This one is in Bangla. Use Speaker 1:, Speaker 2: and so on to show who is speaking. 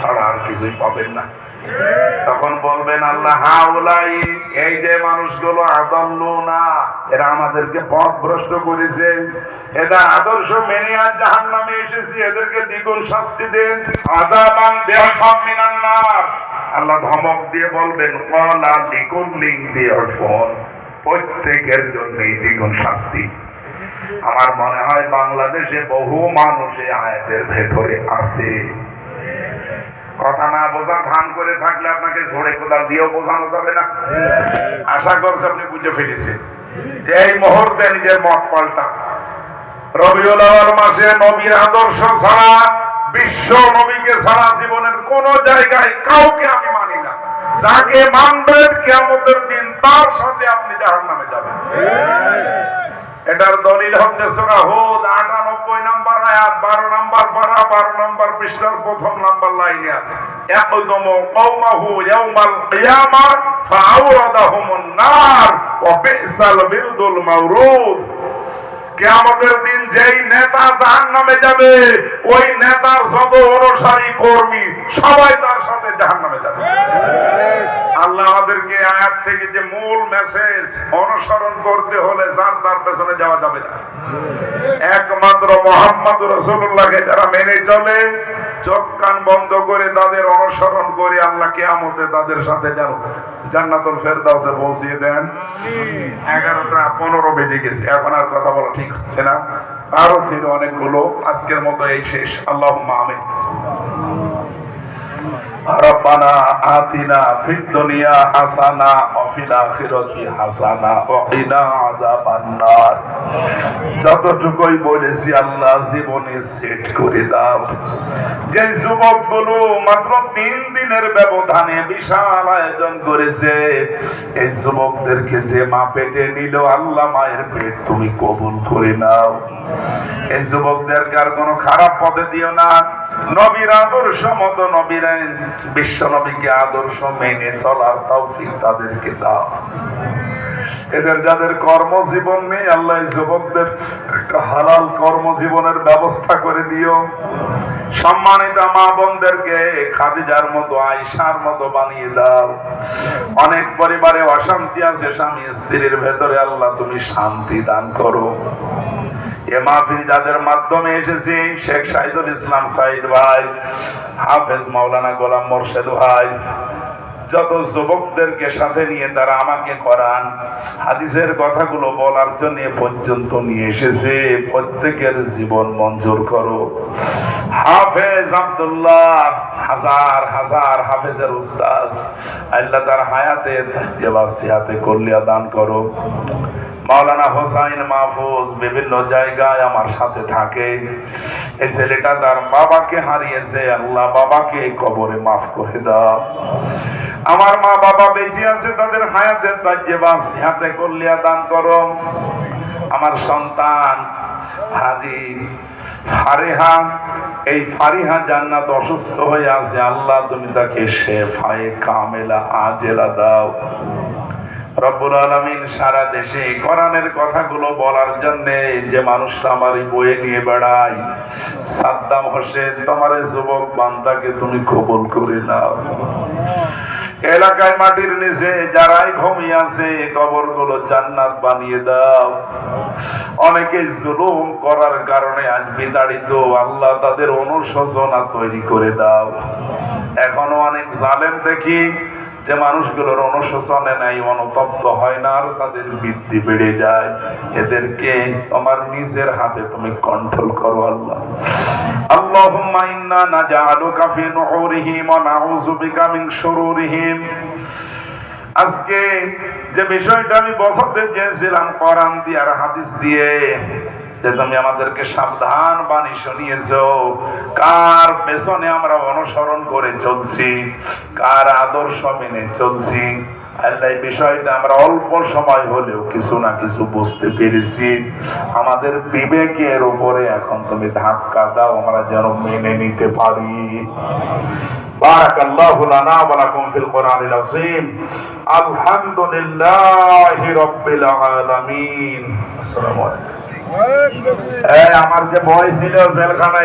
Speaker 1: ছাড়া আর কিছুই পাবেন না। তখন বলবেন, আল্লাহ হাউলাই এই যে মানুষগুলো না এরা আমাদেরকে পথ ভ্রষ্ট করেছে। এরা আদর্শ মেনে আর জাহান নামে এসেছি। এদেরকে দ্বিগুণ শাস্তি দেন। আল্লাহ ধমক দিয়ে বলবেন, কলা লিঙ্ক দিয়ে ফোন প্রত্যেকের জন্যই দ্বিগুণ শাস্তি। আমার মনে হয় বাংলাদেশে বহু মানুষ এই আয়াতের ভেতরে আছে। কথা না বোঝা, ভান করে থাকলে আপনাকে ঝোড়ে কোদাল দিয়েও বোঝানো যাবে না। আশা করছে আপনি বুঝে ফেলেছেন। এই মুহূর্তে নিজের মত পাল্টা। রবিউল আওয়াল মাসে নবীর আদর্শ ছাড়া, বিশ্ব নবীকে ছাড়া জীবনের কোন জায়গায় কাউকে আমি মানি না। যাকে মানবেন কেমতের দিন তার সাথে আপনি জাহান নামে যাবেন। এটার দলিল হচ্ছে সূরা হুদ 98 নাম্বার আয়াত 12 নাম্বার পারা 12 নাম্বার পৃষ্ঠার প্রথম নম্বর লাইনে আছে। একদম কৌমাহু ইয়াউমাল কিয়ামা নার ওয়া বিসাল মাউরুদ। দিন যেই নেতা জাহান্নামে যাবে, ওই নেতার যত অনুসারী কর্মী সবাই তার সাথে জাহান্নামে যাবে। আল্লাহ আমাদেরকে আয়াত থেকে যে মূল মেসেজ অনুসরণ করতে হলে যার তার পেছনে যাওয়া যাবে না। একমাত্র মোহাম্মদ রসুল্লাহকে যারা মেনে চলে, চোখ কান বন্ধ করে তাদের অনুসরণ করে আল্লাহ কেয়ামতে তাদের সাথে যেন। জান্নাতুল ফেরদাউসে পৌঁছিয়ে দেন। এগারোটা পনেরো বেজে গেছে। এখন আর কথা বলা ঠিক হচ্ছে না। আরও ছিল অনেকগুলো। আজকের মতো এই শেষ। আল্লাহ আমিন। ربنا آتنا في الدنيا حسنة وفي الآخرة حسنة وقنا عذاب النار যতটুকুই বলেছি আল্লাহ জীবনে সেট করে দাও যে যুবকগুলো মাত্র তিন দিনের ব্যবধানে বিশাল আয়োজন করেছে এই যুবকদেরকে যে মা পেটে নিল আল্লাহ মায়ের পেট তুমি কবুল করে নাও এই যুবকদেরকে আর কোনো খারাপ পথে দিও না। নবীর আদর্শ মতো নবীর, বিশ্ব নবীকে আদর্শ মেনে চলার তৌফিক তাদেরকে দাও। এদের যাদের কর্মজীবন নেই, আল্লাহ যুবকদের হালাল কর্মজীবনের ব্যবস্থা করে দিও। সম্মানিত মা বোনদেরকে খাদিজার মতো আয়সার মতো বানিয়ে দাও। অনেক পরিবারে অশান্তি আছে, স্বামী স্ত্রীর ভেতরে আল্লাহ তুমি শান্তি দান করো। এ মাহফিল যাদের মাধ্যমে এসেছি, শেখ সাইদুল ইসলাম সাইদ ভাই, হাফেজ মাওলানা গোলাম মোর্শেদ ভাই, যত যুবকদেরকে সাথে নিয়ে তারা আমাকে করান, হাদিসের কথাগুলো বলার জন্য পর্যন্ত নিয়ে এসেছে, প্রত্যেকের জীবন মঞ্জুর করো। হাফেজ আব্দুল্লাহ, হাজার হাজার হাফেজের উস্তাজ আল্লাহ তার হায়াতে হাতে করলিয়া দান করো। মাওলানা হোসাইন মাহফুজ বিভিন্ন জায়গায় আমার সাথে থাকে। এই ছেলেটা তার বাবাকে হারিয়েছে, আল্লাহ বাবাকে এই কবরে মাফ করে দাও। আমার মা বাবা বেঁচে আছে, তাদের হায়াতের তাজ্যে বাস, হাতে দান করো। আমার সন্তান হাজি ফারেহা, এই ফারিহা জান্নাত অসুস্থ হয়ে আছে, আল্লাহ তুমি তাকে শেফায়ে কামেলা, আজেলা দাও। রব্বুল আলমিন সারা দেশে কোরআনের কথাগুলো বলার জন্য যে মানুষটা আমার বয়ে নিয়ে বেড়ায়, সাদ্দাম হোসেন, তোমার যুবক বান্দাকে তুমি কবুল করে নাও। এলাকায় মাটির নিচে যারাই ঘুমিয়ে আছে কবরগুলো জান্নাত বানিয়ে দাও। অনেকে জুলুম করার কারণে আজ বিতাড়িত, আল্লাহ তাদের অনুশোচনা তৈরি করে দাও। এখনও অনেক জালেম দেখি যে মানুষগুলোর অনুশোচনে নাই, অনুতপ্ত হয় না, আর তাদের বৃদ্ধি বেড়ে যায়। এদেরকে তোমার নিজের হাতে তুমি কন্ট্রোল করো আল্লাহ। আল্লাহুম্মা ইন্না নাজআলুকা ফি নুহুরিহিম ওয়া নাউযু বিকা মিন আজকে যে বিষয়টা আমি বসাতে চেয়েছিলাম কোরআন দিয়ে আর হাদিস দিয়ে যে তুমি আমাদেরকে সাবধান বাণী শুনিয়েছ কার পেছনে আমরা অনুসরণ করে চলছি কার আদর্শ মেনে চলছি আল্লাহ এই বিষয়টা আমরা অল্প সময় হলেও কিছু না কিছু বুঝতে পেরেছি আমাদের বিবেকের উপরে এখন তুমি ধাক্কা দাও আমরা যেন মেনে নিতে পারি بارك الله لنا ولكم في القرآن العظيم الحمد لله رب العالمين السلام عليكم এই আমার যে বয় ছিল জেলখানায়